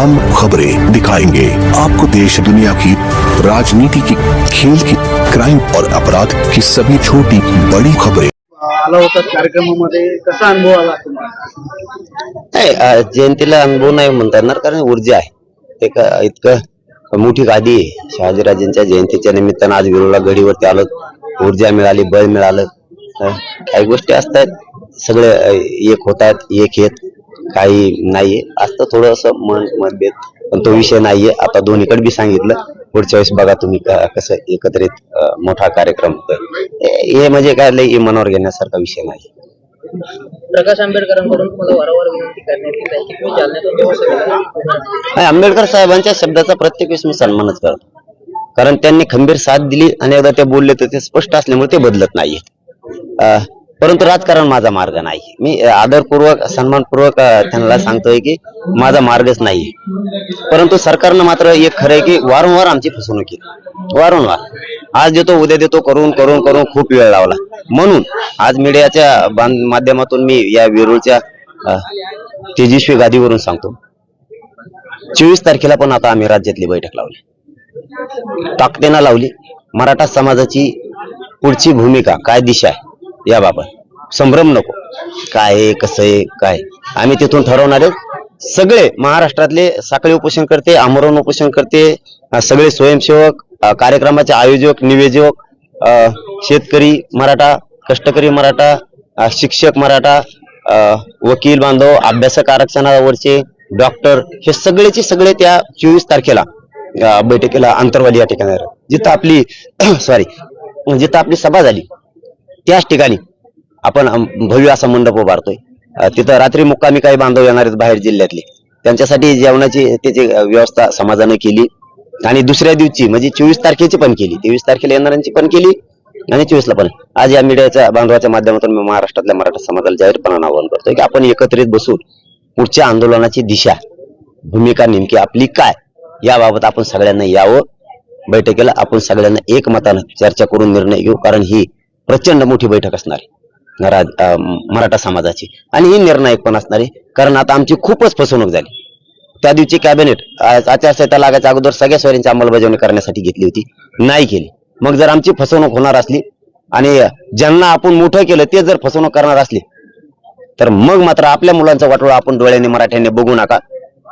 हम खबरें दिखाएँगे। आपको देश दुनिया की राजनीति की खेल की क्राइम और अपराध की सभी छोटी बड़ी खबरें। आला होता कार्यक्रमामध्ये कसा अनुभव आला तुम्हाला? नाही अ, जयंतीला अनुभव नाही म्हणता येणार कारण ऊर्जा आहे. एक अ, इतकं मोठी गादी आहे. शहाजीराजेंच्या जयंतीच्या निमित्तानं आज विरोला गडीवरती आलो. ऊर्जा मिळाली बळ मिळालं. अ, काही गोष्टी असतात सगळे अ, एक होतात एक येत. काही नाहीये. असतं थोडस मन मतभेद पण तो विषय नाहीये. आता दोन्हीकडे बी सांगितलं. पुढच्या वेळेस बघा तुम्ही कसं एकत्रित मोठा कार्यक्रम हे म्हणजे काय लई मनावर घेण्यासारखा विषय नाही. प्रकाश आंबेडकरांकडून वारंवार विनंती करण्यात आंबेडकर साहेबांच्या शब्दाचा प्रत्येक वेळेस मी सन्मानच करतो. कारण त्यांनी खंबीर साथ दिली आणि एकदा ते बोलले तर ते स्पष्ट असल्यामुळे ते बदलत नाहीये. परंतु राजकारण माझा मार्ग नाही. मी आदरपूर्वक सन्मानपूर्वक त्यांना सांगतोय की माझा मार्गच नाही. परंतु सरकारनं मात्र एक खरं आहे की वारंवार आमची फसवणूक केली. वारंवार. आज देतो उद्या देतो करून करून करून खूप वेळ लावला. म्हणून आज मीडियाच्या माध्यमातून मी या वेरूळच्या तेजस्वी गादीवरून सांगतो. चोवीस तारखेला पण आता आम्ही राज्यातली बैठक लावली. ताकदेना लावली. मराठा समाजाची पुढची भूमिका काय दिशा आहे? याबाबत संभ्रम नको. काय आहे कसं आहे काय आम्ही तिथून ठरवणार आहोत सगळे महाराष्ट्रातले साखळी उपोषण करते आमरण उपोषण करते सगळे स्वयंसेवक कार्यक्रमाचे आयोजक निवेदक अं, शेतकरी मराठा कष्टकरी मराठा शिक्षक मराठा वकील बांधव अभ्यासक आरक्षणावरचे डॉक्टर हे सगळेचे सगळे त्या चोवीस तारखेला बैठकीला अंतरवाली या ठिकाणी जिथं आपली सॉरी जिथं आपली सभा झाली. त्याच ठिकाणी आपण भव्य असा मंडप उभारतोय. तिथं रात्री मुक्कामी काही बांधव येणार आहेत बाहेर जिल्ह्यातले. त्यांच्यासाठी जेवणाची त्याची व्यवस्था समाजानं केली. आणि दुसऱ्या दिवशी म्हणजे चोवीस तारखेची पण केली. तेवीस तारखेला येणाऱ्यांची पण केली आणि चोवीसला पण. आज या मीडियाच्या बांधवाच्या माध्यमातून मी महाराष्ट्रातल्या मराठा समाजाला जाहीरपणानं आवाहन करतोय की आपण एकत्रित बसून पुढच्या आंदोलनाची दिशा भूमिका नेमकी आपली काय याबाबत आपण सगळ्यांना यावं. बैठकीला आपण सगळ्यांना एकमतानं चर्चा करून निर्णय घेऊ. कारण ही प्रचंड मोठी बैठक असणारी राज- मराठा समाजाची. आणि ही निर्णायक पण असणारी कारण आता आमची खूपच फसवणूक झाली. त्या दिवशी कॅबिनेट आचारसंहिता लागायच्या अगोदर सगळ्या स्वारींची अंमलबजावणी करण्यासाठी घेतली होती. नाही केली. मग जर आमची फसवणूक होणार असली आणि ज्यांना आपण मोठं केलं ते जर फसवणूक करणार असली तर मग मात्र आपल्या मुलांचा वाटोळा आपण डोळ्याने मराठ्याने बघू नका.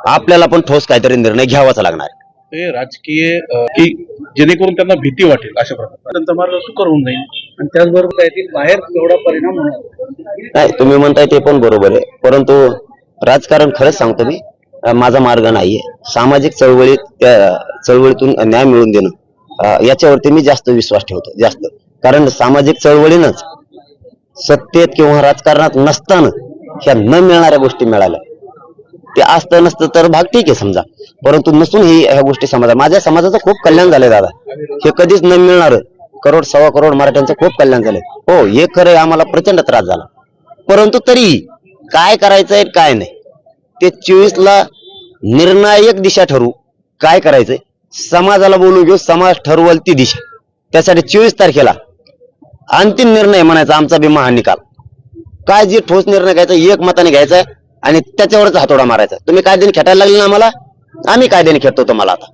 आपल्याला पण ठोस काहीतरी निर्णय घ्यावाच लागणार. ते राजकीय जेणेकरून त्यांना भीती वाटेल अशा प्रकारे त्यांचा मार्ग सुकर होऊन जाईल. आणि त्याचबरोबर त्यातील बाहेर एवढा परिणाम होणार नाही. तुम्ही म्हणताय ते पण बरोबर आहे. परंतु राजकारण खरंच सांगतो मी माझा मार्ग नाहीये. सामाजिक चळवळीत त्या चळवळीतून न्याय मिळवून देणं याच्यावरती मी जास्त विश्वास ठेवतो जास्त. कारण सामाजिक चळवळीनंच सत्तेत किंवा राजकारणात नसताना ह्या न मिळणाऱ्या गोष्टी मिळाल्या. ते असतं नसतं तर भाग ठीक आहे समजा. परंतु नसून ही ह्या गोष्टी समाजा माझ्या समाजाचं खूप कल्याण झालंय दादा. हे कधीच न मिळणार. करोड सव्वा करोड मराठ्यांचं खूप कल्याण झालंय. हो हे खरं आम्हाला प्रचंड त्रास झाला. परंतु तरी काय करायचंय काय नाही. ते चोवीस ला निर्णायक दिशा ठरवू काय करायचंय? समाजाला बोलू घेऊ समाज ठरवल ती दिशा. त्यासाठी चोवीस तारखेला अंतिम निर्णय म्हणायचा आमचा बी महानिकाल. काय जे ठोस निर्णय घ्यायचा एक मताने घ्यायचा आहे आणि त्याच्यावरच हातोडा मारायचा. तुम्ही कायद्याने खेटायला लागले ना आम्हाला? आम्ही कायद्याने खेळतो तुम्हाला आता.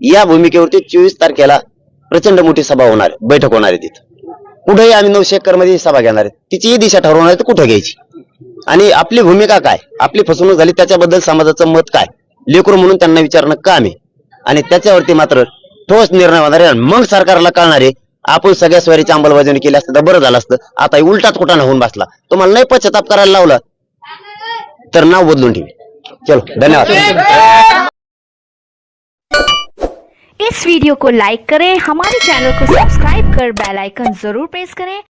या भूमिकेवरती चोवीस तारखेला प्रचंड मोठी सभा होणार आहे. बैठक होणार आहे तिथं. कुठेही आम्ही नऊशे एकरमध्ये सभा घेणार आहे. तिची दिशा ठरवणार आहे तर कुठं घ्यायची? आणि आपली भूमिका काय? आपली फसवणूक झाली त्याच्याबद्दल समाजाचं मत काय? लेकरू म्हणून त्यांना विचारणं काम आहे आणि त्याच्यावरती मात्र ठोस निर्णय होणार आहे. आणि मग सरकारला कळणार आहे आपण सगळ्या स्वारीची अंमलबजावणी केली असतं तर बरं झालं असतं. आता उलटाच कुठं होऊन बसला? तुम्हाला नाही पश्चाताप करायला लावला. तर नाव चलो, धन्यवाद. इस वीडियो को लाइक करें, हमारे चैनल को सब्सक्राइब कर बेल आइकन ज़रूर प्रेस करें।